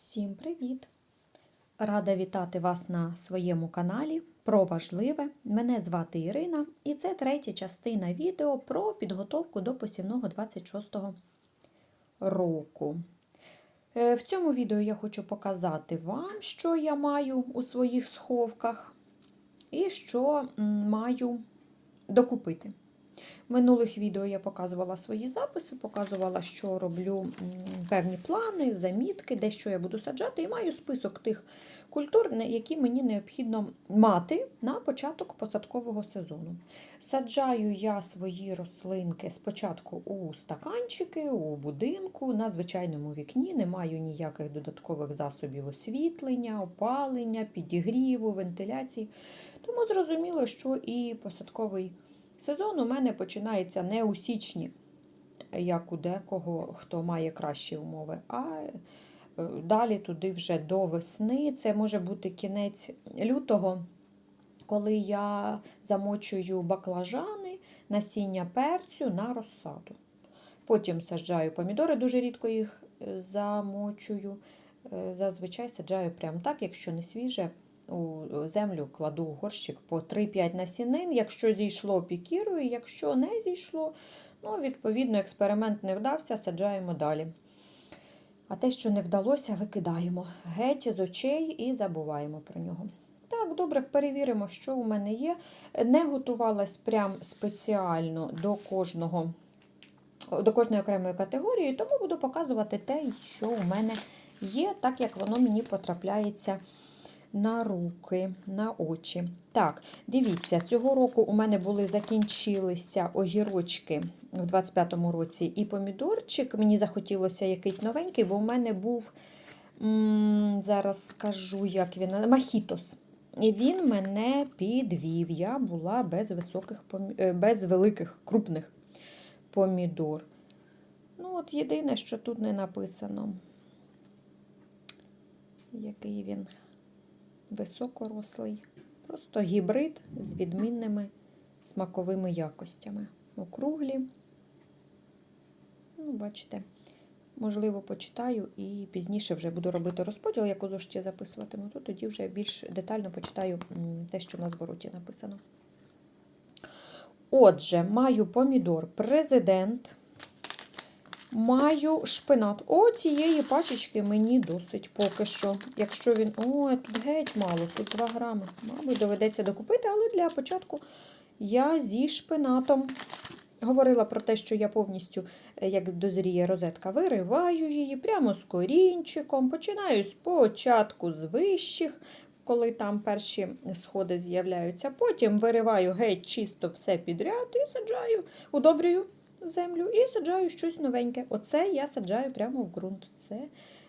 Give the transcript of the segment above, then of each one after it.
Всім привіт! Рада вітати вас на своєму каналі про важливе. Мене звати Ірина, і це третя частина відео про підготовку до посівного 26-го року. Е, В цьому відео я хочу показати вам, що я маю у своїх сховках і що маю докупити. Минулих відео я показувала свої записи, показувала, що роблю певні плани, замітки, де що я буду саджати, і маю список тих культур, які мені необхідно мати на початок посадкового сезону. Саджаю я свої рослинки спочатку у стаканчики, у будинку, на звичайному вікні, не маю ніяких додаткових засобів освітлення, опалення, підігріву, вентиляції. Тому зрозуміло, що і посадковий Сезон у мене починається не у січні, як у декого, хто має кращі умови, а е, далі туди вже до весни. Це може бути кінець лютого, коли я замочую баклажани, насіння перцю на розсаду. Потім саджаю помідори, дуже рідко їх е, замочую. Е, Зазвичай саджаю прямо так, якщо не свіже, у землю кладу в горщик по 3-5 насінин. Якщо зійшло, пікірую, якщо не зійшло, ну, відповідно, експеримент не вдався, саджаємо далі. А те, що не вдалося, викидаємо геть з очей і забуваємо про нього. Так, добре, перевіримо, що у мене є. Не готувалась прям спеціально до кожного, до кожної окремої категорії, тому буду показувати те, що у мене є, так як воно мені потрапляється на руки, на очі. Так, дивіться, цього року у мене були закінчилися огірочки в 25-му році і помідорчик. Мені захотілося якийсь новенький, бо у мене був, м, зараз скажу, як він, махітос. І він мене підвів. Я була без високих, е, без великих, крупних помідор. Ну, от єдине, що тут не написано, який він високорослий. Просто гібрид з відмінними смаковими якостями. Округлі. Ну, бачите, можливо, почитаю і пізніше вже буду робити розподіл, як у зошиті записуватиму, то тоді вже більш детально почитаю те, що на звороті написано. Отже, маю помідор президент. Маю шпинат. О, цієї пачечки мені досить поки що. Якщо він. О, тут геть мало, тут 2 грами. Мабуть, доведеться докупити, але для початку я зі шпинатом говорила про те, що я повністю, е, як дозріє розетка, вириваю її прямо з корінчиком. Починаю спочатку з вищих, коли там перші сходи з'являються. Потім вириваю геть чисто все підряд і саджаю, удобрюю землю і саджаю щось новеньке. Оце я саджаю прямо в ґрунт. Це,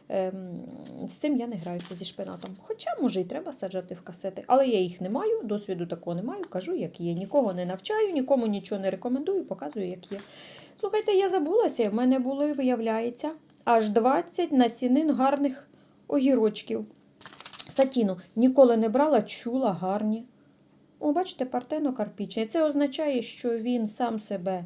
ем, з цим я не граюся зі шпинатом. Хоча, може, і треба саджати в касети, але я їх не маю, досвіду такого не маю, кажу, як є. Нікого не навчаю, нікому нічого не рекомендую, показую, як є. Слухайте, я забулася, в мене були, виявляється, аж 20 насінин гарних огірочків. Сатіну ніколи не брала, чула гарні. О, бачите, партено-карпічний. Це означає, що він сам себе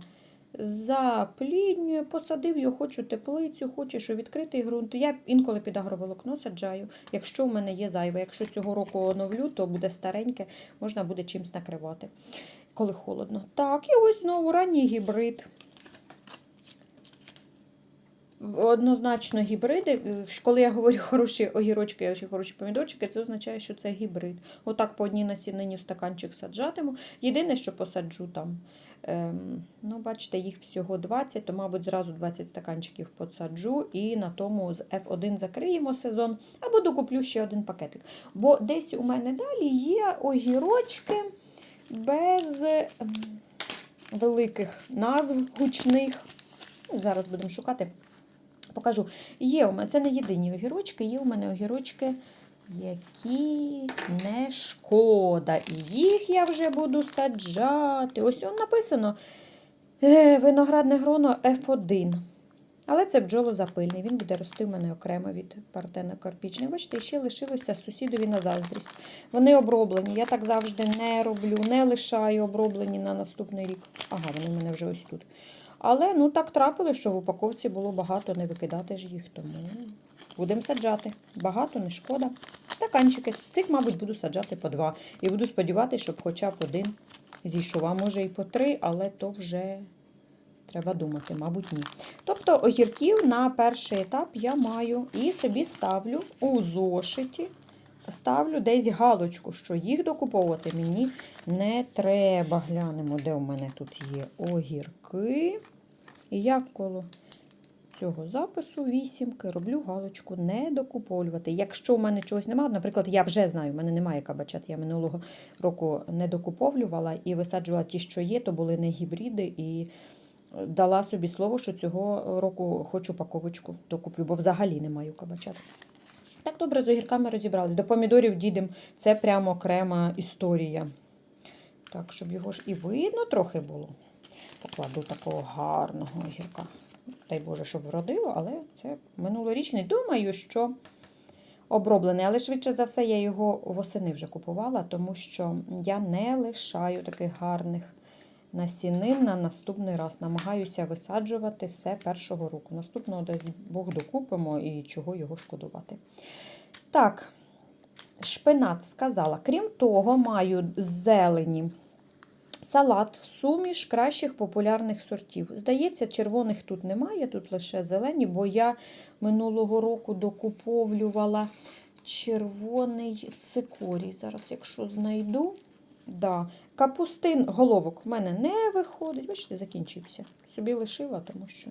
запліднює, посадив його, хочу теплицю, хочу, що відкритий ґрунт. Я інколи під агроволокно саджаю, якщо в мене є зайве. Якщо цього року оновлю, то буде стареньке, можна буде чимось накривати, коли холодно. Так, і ось знову ранній гібрид. Однозначно гібриди. Е, Коли я говорю хороші огірочки чи хороші помідорчики, це означає, що це гібрид. Отак по одній насінині в стаканчик саджатиму. Єдине, що посаджу там, ну, бачите, їх всього 20, то, мабуть, зразу 20 стаканчиків посаджу і на тому з F1 закриємо сезон, або докуплю ще один пакетик. Бо десь у мене далі є огірочки без ем, великих назв гучних. Ну, Зараз будемо шукати. Покажу. Є у мене, це не єдині огірочки, є у мене огірочки, які не шкода. І їх я вже буду саджати. Ось он написано е, виноградне гроно F1. Але це бджолозапильний, він буде рости в мене окремо від партена карпічних. Бачите, ще лишилося сусідові на заздрість. Вони оброблені. Я так завжди не роблю, не лишаю оброблені на наступний рік. Ага, вони в мене вже ось тут. Але ну так трапилось, що в упаковці було багато, не викидати ж їх, тому Будемо саджати. Багато, не шкода. Стаканчики. Цих, мабуть, буду саджати по два. І буду сподіватися, щоб хоча б один зійшов. А може і по три, але то вже треба думати, мабуть, ні. Тобто огірків на перший етап я маю і собі ставлю у зошиті. Ставлю десь галочку, що їх докуповувати мені не треба. Глянемо, де у мене тут є огірки. І я коло цього запису вісімки роблю галочку не докуповувати. Якщо в мене чогось немає, наприклад, я вже знаю, в мене немає кабачат, я минулого року не докуповлювала і висаджувала ті, що є, то були не гібриди. І дала собі слово, що цього року хочу паковочку докуплю, бо взагалі не маю кабачат. Так добре з огірками розібрались. До помідорів дідем це прямо окрема історія. Так, щоб його ж і видно трохи було. Покладу такого гарного огірка. Дай Боже, щоб вродило, але це минулорічний. Думаю, що оброблений. Але швидше за все, я його восени вже купувала, тому що я не лишаю таких гарних насінин на наступний раз. Намагаюся висаджувати все першого року. Наступного десь Бог докупимо і чого його шкодувати. Так, шпинат сказала. Крім того, маю зелені салат, суміш кращих популярних сортів. Здається, червоних тут немає, тут лише зелені, бо я минулого року докуповлювала червоний цикорій. Зараз, якщо знайду. Да. Капустин головок в мене не виходить. Бачите, закінчився. Собі лишила, тому що,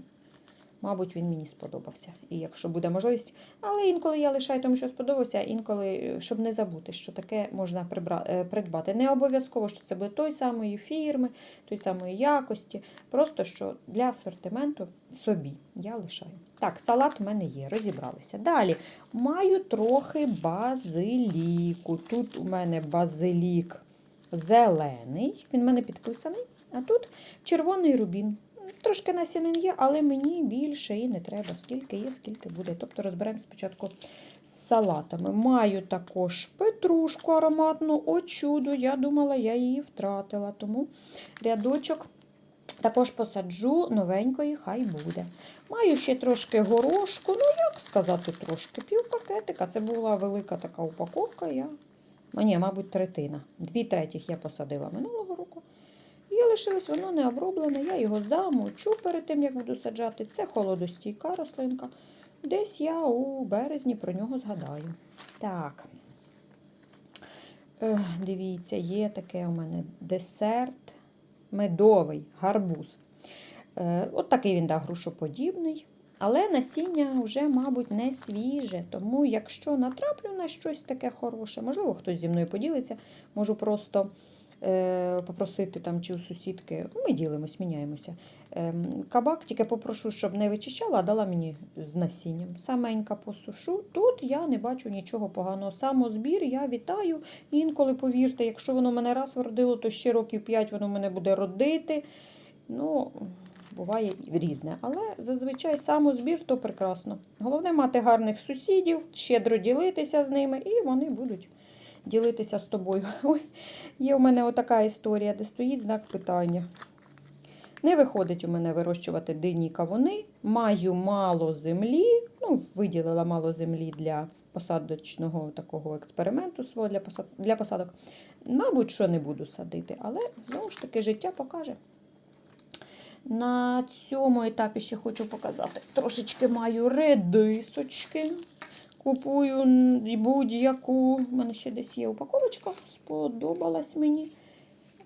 мабуть, він мені сподобався. І якщо буде можливість. Але інколи я лишаю тому, що сподобався, інколи, е, щоб не забути, що таке можна е, придбати. Не обов'язково, що це буде той самої фірми, той самої якості. Просто що для асортименту собі я лишаю. Так, салат у мене є, розібралися. Далі маю трохи базиліку. Тут у мене базилік зелений, він в мене підписаний. А тут червоний рубін. Трошки насінин є, але мені більше і не треба. Скільки є, скільки буде. Тобто розберемо спочатку з салатами. Маю також петрушку ароматну, о чудо. Я думала, я її втратила. Тому рядочок також посаджу новенької, хай буде. Маю ще трошки горошку, ну як сказати, трошки пів пакетика. Це була велика така упаковка. Я... Ні, мабуть, третина. Дві третіх я посадила минулого року. І лишилось воно не оброблене. Я його замочу перед тим, як буду саджати. Це холодостійка рослинка. Десь я у березні про нього згадаю. Так. Ех, дивіться, є таке у мене десерт медовий гарбуз. Е, От такий він да, грушоподібний. Але насіння вже, мабуть, не свіже. Тому, якщо натраплю на щось таке хороше, можливо, хтось зі мною поділиться, можу просто попросити там чи у сусідки. Ми ділимось, міняємося. Е, кабак тільки попрошу, щоб не вичищала, а дала мені з насінням. Саменька посушу. Тут я не бачу нічого поганого. Самозбір я вітаю. Інколи, повірте, якщо воно мене раз вродило, то ще років 5 воно мене буде родити. Ну, буває різне. Але зазвичай самозбір то прекрасно. Головне мати гарних сусідів, щедро ділитися з ними, і вони будуть ділитися з тобою. Ой, є у мене отака історія, де стоїть знак питання. Не виходить у мене вирощувати дині кавуни, маю мало землі, ну, виділила мало землі для посадочного такого експерименту свого для, посад... для посадок. Мабуть, що не буду садити, але знову ж таки життя покаже. На цьому етапі ще хочу показати. Трошечки маю редисочки. Купую будь-яку. У мене ще десь є упаковочка. Сподобалась мені.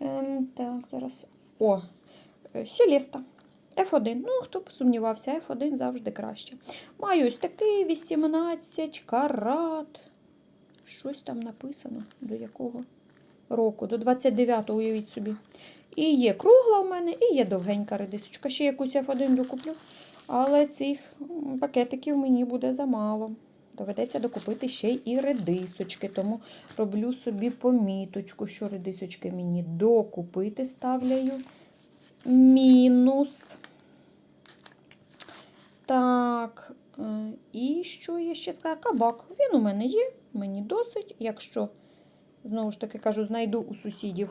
Ем, так, зараз. О, Селеста. F1. Ну, хто б сумнівався, F1 завжди краще. Маю ось такий 18 карат. Щось там написано. До якого року? До 29-го, уявіть собі. І є кругла в мене, і є довгенька редисочка. Ще якусь F1 докуплю. Але цих пакетиків мені буде замало. Доведеться докупити ще і редисочки. Тому роблю собі поміточку, що редисочки мені докупити ставляю. Мінус. Так, е, і що я ще сказала? Кабак. Він у мене є, мені досить. Якщо, знову ж таки кажу, знайду у сусідів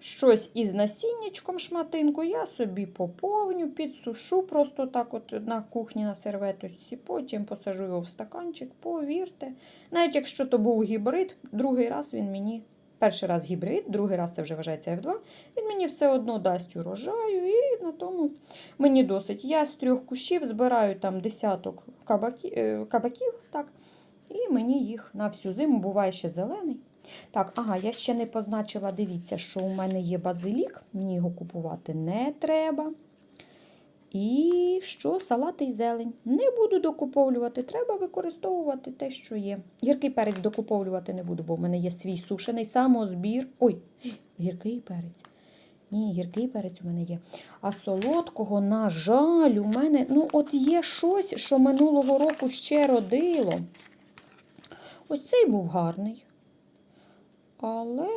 щось із насіннячком шматинку, я собі поповню, підсушу просто так от на кухні на серветочці, потім посажу його в стаканчик, повірте. Навіть якщо то був гібрид, другий раз він мені, перший раз гібрид, другий раз це вже вважається F2, він мені все одно дасть урожаю, і на тому мені досить. Я з трьох кущів збираю там десяток кабаки, е, кабаків, так, і мені їх на всю зиму буває ще зелений. Так, ага, я ще не позначила, дивіться, що у мене є базилік, мені його купувати не треба. І що салати і зелень. Не буду докуповлювати, треба використовувати те, що є. Гіркий перець докуповлювати не буду, бо в мене є свій сушений самозбір. Ой, гіркий перець. Ні, гіркий перець у мене є. А солодкого, на жаль, у мене ну, от є щось, що минулого року ще родило. Ось цей був гарний. Але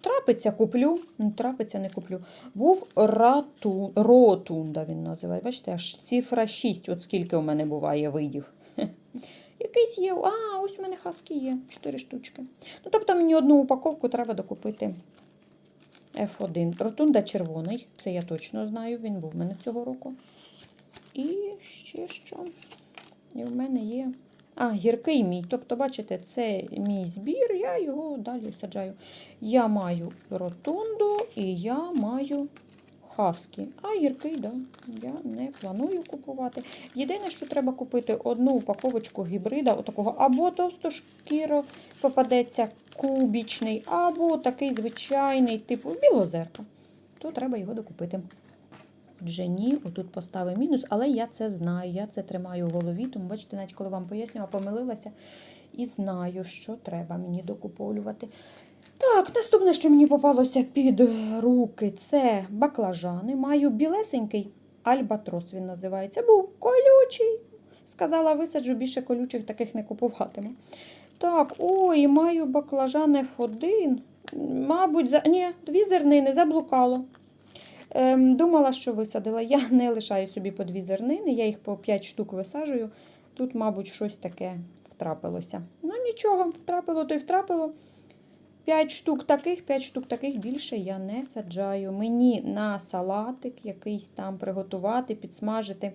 трапиться куплю. Ну, трапиться не куплю. Був рату, ротунда, він називає. Бачите, аж цифра 6, от скільки у мене буває видів. Якийсь є. А, ось у мене хаски є. 4 штучки. Ну, тобто мені одну упаковку треба докупити. F1. Ротунда червоний, це я точно знаю, він був у мене цього року. І ще що? І в мене є. А, гіркий мій. Тобто, бачите, це мій збір, я його далі саджаю. Я маю ротунду і я маю хаски. А гіркий, да, я не планую купувати. Єдине, що треба купити одну упаковочку гібрида, отакого, або товстошкіро попадеться кубічний, або такий звичайний, типу білозерка. То треба його докупити. Вже ні, отут поставив мінус, але я це знаю, я це тримаю в голові, тому бачите, навіть коли вам пояснювала, помилилася і знаю, що треба мені докуповлювати. Так, наступне, що мені попалося під руки, це баклажани. Маю білесенький альбатрос, він називається. Був колючий. Сказала, висаджу, більше колючих таких не купуватиму. Так, ой, маю баклажан F1. Мабуть, за... ні, дві зернини заблукало. Ем, думала, що висадила. Я не лишаю собі по дві зернини, я їх по 5 штук висаджую. Тут, мабуть, щось таке втрапилося. Ну, нічого, втрапило, то й втрапило. 5 штук таких, 5 штук таких більше я не саджаю. Мені на салатик якийсь там приготувати, підсмажити.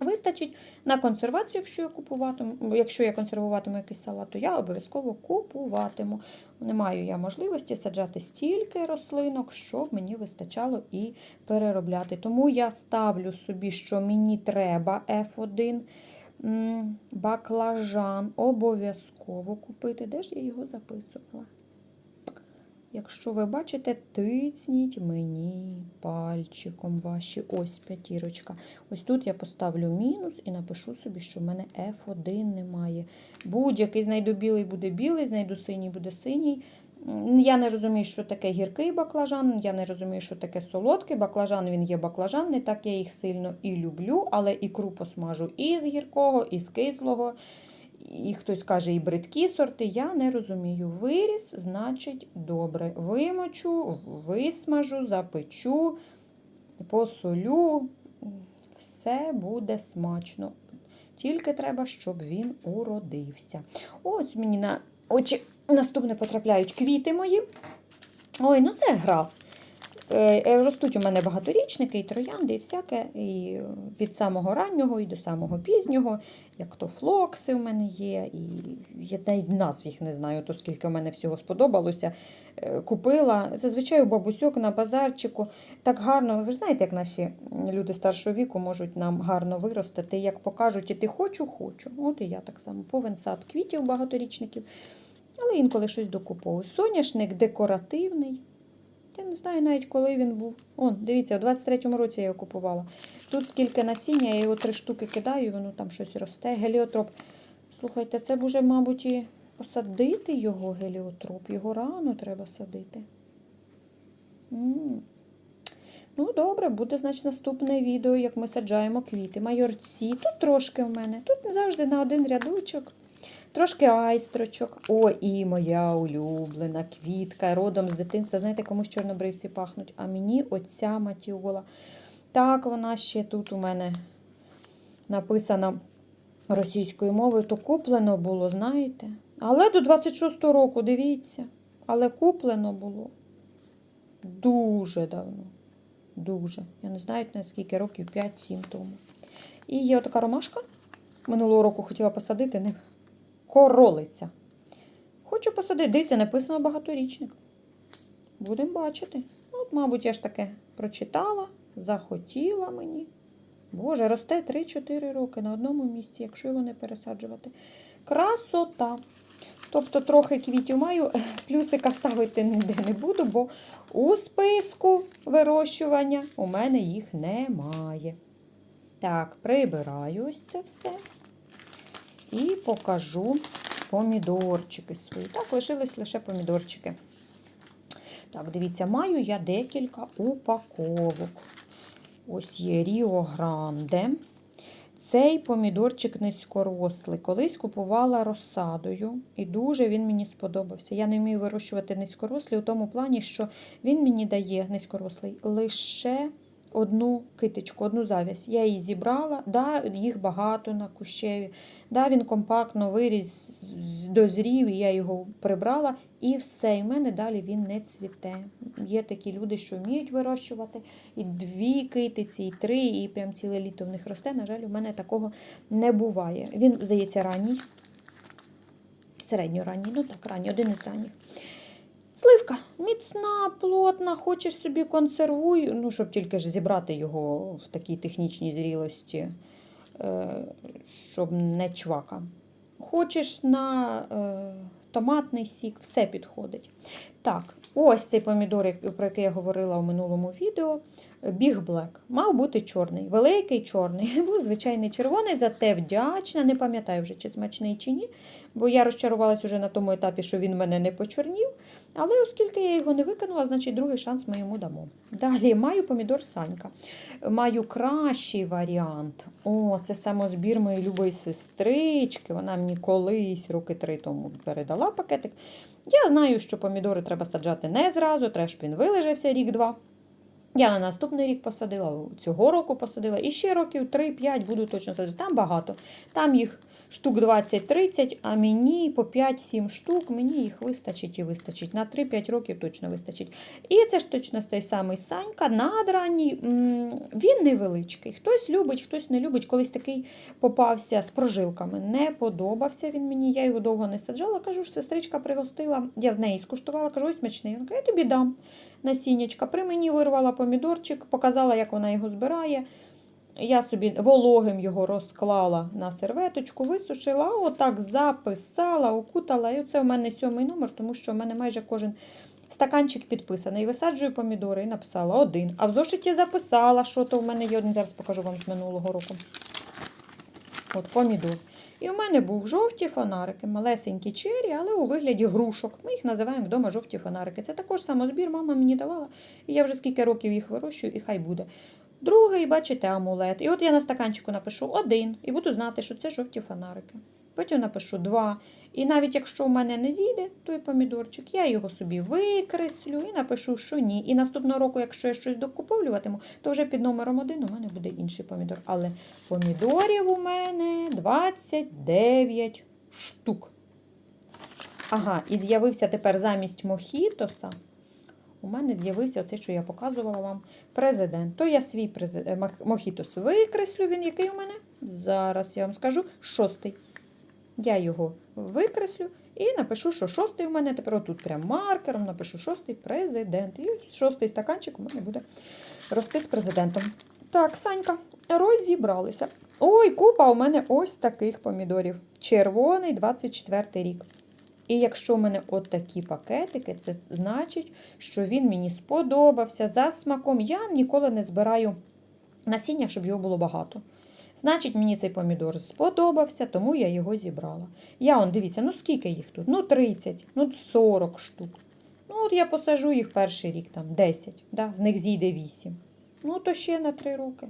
Вистачить на консервацію, якщо я купуватиму, якщо я консервуватиму якийсь салат, то я обов'язково купуватиму. Не маю я можливості саджати стільки рослинок, щоб мені вистачало і переробляти. Тому я ставлю собі, що мені треба F1 баклажан обов'язково купити. Де ж я його записувала? Якщо ви бачите, тицніть мені пальчиком ваші. Ось п'ятірочка. Ось тут я поставлю мінус і напишу собі, що в мене F1 немає. Будь-який знайду білий буде білий, знайду синій буде синій. Я не розумію, що таке гіркий баклажан, я не розумію, що таке солодкий. Баклажан він є баклажан, не так я їх сильно і люблю, але ікру посмажу і з гіркого, і з кислого. І хтось каже, і бридкі сорти, я не розумію. Виріс, значить, добре. Вимочу, висмажу, запечу, посолю. Все буде смачно. Тільки треба, щоб він уродився. Ось мені на очі наступне потрапляють квіти мої. Ой, ну це гра. Е, е, Ростуть у мене багаторічники, і троянди, і всяке, і від самого раннього і до самого пізнього, як то флокси у мене є, і я навіть назв їх не знаю, то скільки в мене всього сподобалося. Е, Купила. Зазвичай у бабусьок на базарчику. Так гарно, ви знаєте, як наші люди старшого віку можуть нам гарно виростити, як покажуть, і ти хочу, хочу. От і я так само повен сад квітів багаторічників, але інколи щось докуповую. Соняшник декоративний. Я не знаю навіть, коли він був. О, дивіться, у 23-му році я його купувала. Тут скільки насіння, я його три штуки кидаю, воно там щось росте. Геліотроп. Слухайте, це б уже, мабуть, і посадити його геліотроп. Його рано треба садити. М. Ну, добре, буде, значить, наступне відео, як ми саджаємо квіти. Майорці. Тут трошки в мене. Тут завжди на один рядочок. Трошки айстрочок. О, і моя улюблена квітка. Родом з дитинства. Знаєте, комусь чорнобривці пахнуть. А мені оця матіола. Так, вона ще тут у мене написана російською мовою, то куплено було, знаєте. Але до 26-го року, дивіться. Але куплено було. Дуже давно. Дуже. Я не знаю на скільки років, 5-7 тому. І є така ромашка. Минулого року хотіла посадити, не королиця. Хочу посадити. Дивіться, написано багаторічник. Будемо бачити. От, мабуть, я ж таке прочитала, захотіла мені. Боже, росте 3-4 роки на одному місці, якщо його не пересаджувати. Красота. Тобто трохи квітів маю, плюсика ставити ніде не буду, бо у списку вирощування у мене їх немає. Так, прибираю ось це все. І покажу помідорчики свої. Так, лишились лише помідорчики. Так, дивіться, маю я декілька упаковок. Ось є Ріо Гранде. Цей помідорчик низькорослий. Колись купувала розсадою, і дуже він мені сподобався. Я не вмію вирощувати низькорослі у тому плані, що він мені дає низькорослий лише одну китичку, одну завязь. Я її зібрала, да, їх багато на кущеві. Да, він компактно виріс, дозрів, і я його прибрала, і все. І в мене далі він не цвіте. Є такі люди, що вміють вирощувати і дві китиці, і три, і прям ціле літо в них росте. На жаль, у мене такого не буває. Він, здається, ранній. Середньоранній, ну так, ранній, один із ранніх. Сливка міцна, плотна, хочеш собі консервуй, ну, щоб тільки ж зібрати його в такій технічній зрілості, е, щоб не чвака. Хочеш на е, томатний сік, все підходить. Так, ось цей помідор, про який я говорила у минулому відео. Біг Блек. Мав бути чорний, великий чорний. Був звичайний червоний, зате вдячна. Не пам'ятаю вже, чи смачний, чи ні. Бо я розчарувалась уже на тому етапі, що він мене не почорнів. Але оскільки я його не викинула, значить другий шанс ми йому дамо. Далі маю помідор Санька. Маю кращий варіант. О, це самозбір моєї любої сестрички. Вона мені колись роки три тому передала пакетик. Я знаю, що помідори треба саджати не зразу, щоб він вилежався рік-два. Я на наступний рік посадила, цього року посадила, і ще років 3-5 буду точно саджати. Там багато. Там їх штук 20-30, а мені по 5-7 штук, мені їх вистачить і вистачить. На 3-5 років точно вистачить. І це ж точно той самий Санька, надранній. Він невеличкий. Хтось любить, хтось не любить. Колись такий попався з прожилками. Не подобався він мені, я його довго не саджала. Кажу, ж сестричка пригостила, я з неї скуштувала, кажу, ось смачний. Вона каже, я тобі дам насіннячка. При мені вирвала помідорчик, показала, як вона його збирає. Я собі вологим його розклала на серветочку, висушила, отак записала, окутала. І оце в мене сьомий номер, тому що в мене майже кожен стаканчик підписаний. Висаджую помідори і написала один. А в зошиті записала, що то в мене є один. Зараз покажу вам з минулого року. От помідор. І у мене був жовті фонарики, малесенькі чері, але у вигляді грушок. Ми їх називаємо вдома жовті фонарики. Це також самозбір, мама мені давала. І я вже скільки років їх вирощую, і хай буде. Другий, бачите, амулет. І от я на стаканчику напишу один, і буду знати, що це жовті фонарики. Потім напишу два. І навіть якщо в мене не зійде той помідорчик, я його собі викреслю і напишу, що ні. І наступного року, якщо я щось докуповлюватиму, то вже під номером один у мене буде інший помідор. Але помідорів у мене 29 штук. Ага, і з'явився тепер замість мохітоса. У мене з'явився оце, що я показувала вам, президент. То я свій презид... мох- мохітос викреслю. Він який у мене? Зараз я вам скажу шостий. Я його викреслю і напишу, що шостий у мене тепер отут прям маркером напишу шостий президент. І шостий стаканчик у мене буде рости з президентом. Так, Санька, розібралися. Ой, купа у мене ось таких помідорів. Червоний 24 рік. І якщо в мене от такі пакетики, це значить, що він мені сподобався за смаком. Я ніколи не збираю насіння, щоб його було багато. Значить, мені цей помідор сподобався, тому я його зібрала. Я он, дивіться, ну скільки їх тут? Ну 30, ну 40 штук. Ну, от я посажу їх перший рік, там 10, да? з них зійде 8. Ну, то ще на 3 роки.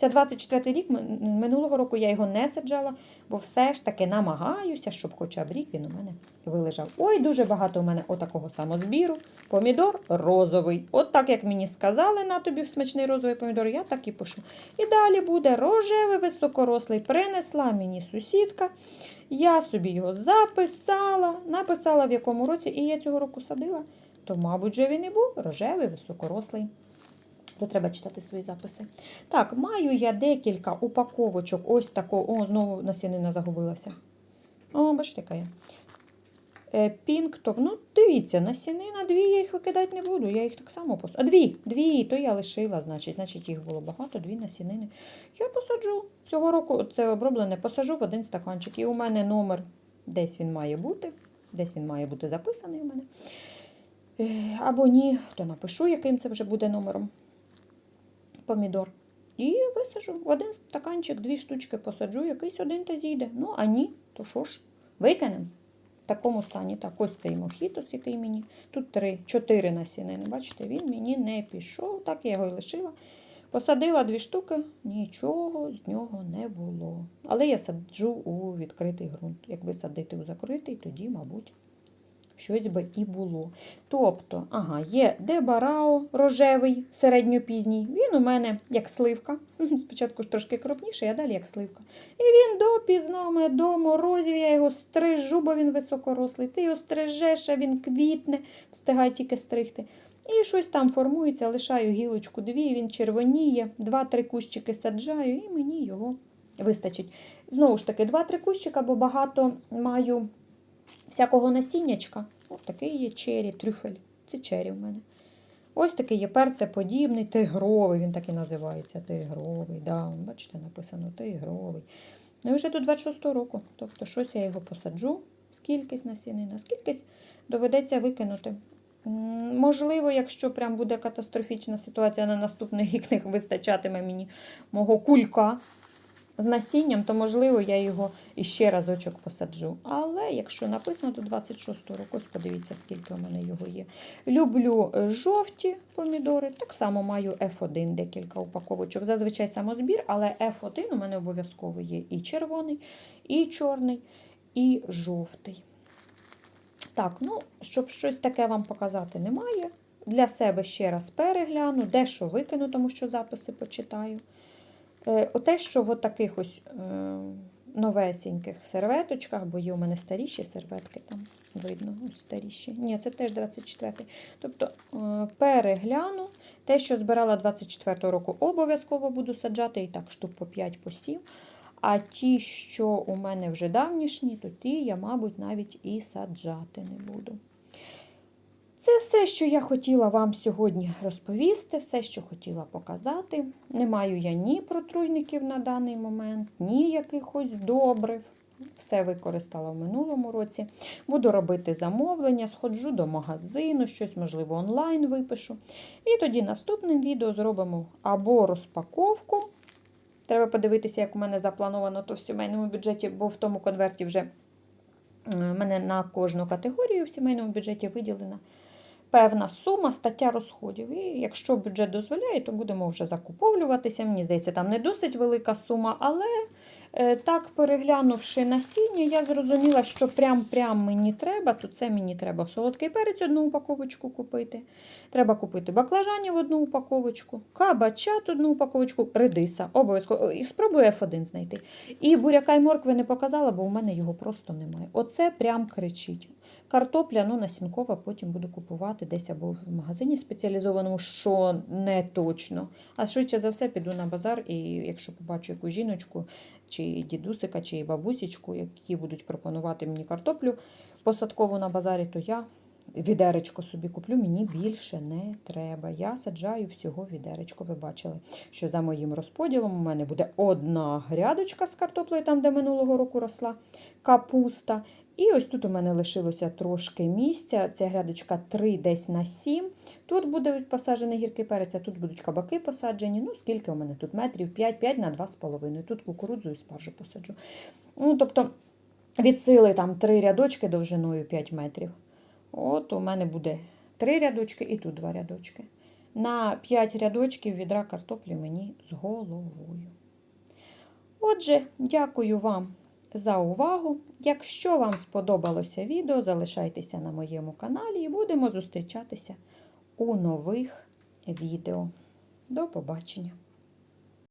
Це 24 рік, минулого року я його не саджала, бо все ж таки намагаюся, щоб хоча б рік він у мене вилежав. Ой, дуже багато у мене отакого самозбіру. Помідор розовий. От так, як мені сказали на тобі смачний розовий помідор, я так і пишу. І далі буде рожевий високорослий. Принесла мені сусідка. Я собі його записала, написала в якому році, і я цього року садила. то, мабуть, же він і був рожевий, високорослий. То треба читати свої записи. Так, маю я декілька упаковочок. Ось такого. О, знову насінина загубилася. О, бачите, яка є. Е, Пінктов. Ну, дивіться, насінина дві, я їх викидати не буду. Я їх так само посаджу. А дві, дві, то я лишила, значить, значить, їх було багато, дві насінини. Я посаджу. Цього року це оброблене, посаджу в один стаканчик. І у мене номер, десь він має бути, десь він має бути записаний у мене. Е, Або ні, то напишу, яким це вже буде номером. Помідор. І висажу в один стаканчик, дві штучки посаджу, якийсь один та зійде. Ну, а ні, то що ж, викинемо. В такому стані. Так, ось цей мохітос, який мені. Тут три, чотири насінини. Бачите, він мені не пішов. Так я його і лишила. Посадила дві штуки, нічого з нього не було. Але я саджу у відкритий ґрунт. Якби садити у закритий, тоді, мабуть, щось би і було. Тобто, ага, є дебарао рожевий, середньопізній. Він у мене як сливка. Спочатку ж трошки крупніший, а далі як сливка. І він допізно мене до морозів, я його стрижу, бо він високорослий. Ти його стрижеш, а він квітне, встигай тільки стригти. І щось там формується, лишаю гілочку дві, він червоніє, два-три кущики саджаю, і мені його вистачить. Знову ж таки, два-три кущика, бо багато маю всякого насіннячка. Ось такий є чері, трюфель. Це чері в мене. Ось такий є перцеподібний, тигровий, він так і називається. Тигровий. Да, бачите, написано тигровий. Ну і вже до 26-го року. Тобто, щось я його посаджу, скількись насінина, скількись доведеться викинути. Можливо, якщо прям буде катастрофічна ситуація на наступний рік, не вистачатиме мені мого кулька з насінням, то можливо я його іще разочок посаджу. Але якщо написано до 26 року, ось подивіться, скільки у мене його є. Люблю е, жовті помідори, так само маю F1 декілька упаковочок. Зазвичай самозбір, але F1 у мене обов'язково є і червоний, і чорний, і жовтий. Так, ну, щоб щось таке вам показати немає. Для себе ще раз перегляну, дещо викину, тому що записи почитаю. Е, Оте, що в таких ось е, новесеньких серветочках, бо є у мене старіші серветки, там видно, старіші. Ні, це теж 24-й. Тобто е, перегляну. Те, що збирала 24-го року, обов'язково буду саджати, і так, штук по 5 по 7. А ті, що у мене вже давнішні, то ті я, мабуть, навіть і саджати не буду. Це все, що я хотіла вам сьогодні розповісти, все, що хотіла показати. Не маю я ні протруйників на даний момент, ні якихось добрив. Все використала в минулому році. Буду робити замовлення, сходжу до магазину, щось, можливо, онлайн випишу. І тоді наступним відео зробимо або розпаковку. Треба подивитися, як у мене заплановано то в сімейному бюджеті, бо в тому конверті вже в мене на кожну категорію в сімейному бюджеті виділена певна сума, стаття розходів. І якщо бюджет дозволяє, то будемо вже закуповлюватися. Мені здається, там не досить велика сума, але е, так, переглянувши насіння, я зрозуміла, що прям-прям мені треба, то це мені треба солодкий перець одну упаковочку купити. Треба купити баклажанів одну упаковочку, кабачат одну упаковочку, редиса. Обов'язково. І спробую F1 знайти. І буряка й моркви не показала, бо у мене його просто немає. Оце прям кричить. Картопля, ну, насінкова, потім буду купувати десь або в магазині спеціалізованому, що не точно. А швидше за все піду на базар, і якщо побачу яку жіночку, чи дідусика, чи бабусічку, які будуть пропонувати мені картоплю посадкову на базарі, то я відеречко собі куплю, мені більше не треба. Я саджаю всього відеречко. Ви бачили, що за моїм розподілом у мене буде одна грядочка з картоплею, там, де минулого року росла капуста. І ось тут у мене лишилося трошки місця. Ця грядочка 3 десь на 7. Тут буде посаджений гіркий перець, а тут будуть кабаки посаджені. Ну, скільки у мене тут метрів? 5, 5 на 2,5. Тут кукурудзу і спаржу посаджу. Ну, тобто, від сили там 3 рядочки довжиною 5 метрів. От у мене буде 3 рядочки і тут 2 рядочки. На 5 рядочків відра картоплі мені з головою. Отже, дякую вам за увагу. Якщо вам сподобалося відео, залишайтеся на моєму каналі і будемо зустрічатися у нових відео. До побачення!